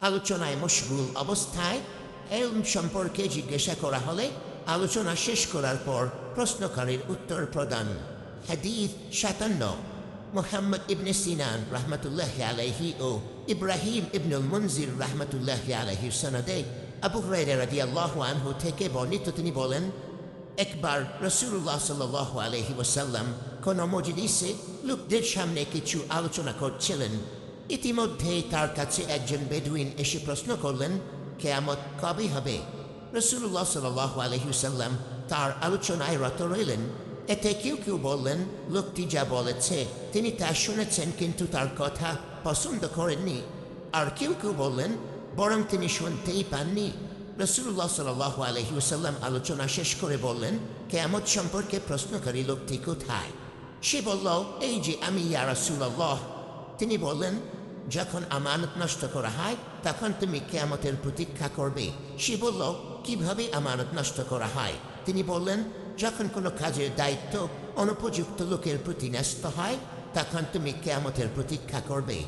আলোচনায় মশগুল অবস্থায় এলম সম্পর্কে জিজ্ঞাসা করা হলে আলোচনা শেষ করার পর প্রশ্নকারীর উত্তর প্রদান। হাদিস সাতান্ন। মোহাম্মদ ইবনে সিনান রহমতুল্লাহ আলাইহি ও ইব্রাহিম ইবনুল মনজির রহমতুল্লাহ আলাইহির সনদে আবু হুরাইরা রাদিয়াল্লাহু আনহু থেকে বর্ণিত তিনি বলেন, একবার রসুল্লাহ সাল আলহি ওসাল্লাম কোন মজলিসে লোকদের সামনে কিছু আলোচনা করছিলেন। ইতিমধ্যে তার কাছে একজন বেদুইন এসে প্রশ্ন করলেন, কেয়ামত কবে হবে? রসুল্লাহ সাল আলহিউসাল্লাম তার আলোচনায় রত রইলেন। এতে কেউ কেউ বললেন, লোকটি যা বলেছে, তিনি তা শুনেছেন, কিন্তু তার কথা পছন্দ করেননি। আর কেউ কেউ বললেন, বরং তিনি শুনতেই পাননি। রসুল্লাহ সাল আলহিউসাল্লাম আলোচনা শেষ করে বললেন, কেয়ামত সম্পর্কে প্রশ্নকারী লোকটি কোথায়? সে বলল, এই যে আমি, ইয়া রাসূলুল্লাহ। তিনি বললেন যখন আমানত নষ্ট করা হয়, তখন তুমি কেয়ামতের প্রতীক্ষা করবে। সে বলল, কীভাবে আমানত নষ্ট করা হয়? তিনি বললেন, যখন কোনো কাজের দায়িত্ব অনুপযুক্ত লোকের প্রতি ন্যস্ত হয়, তখন তুমি কেয়ামতের প্রতীক্ষা করবে।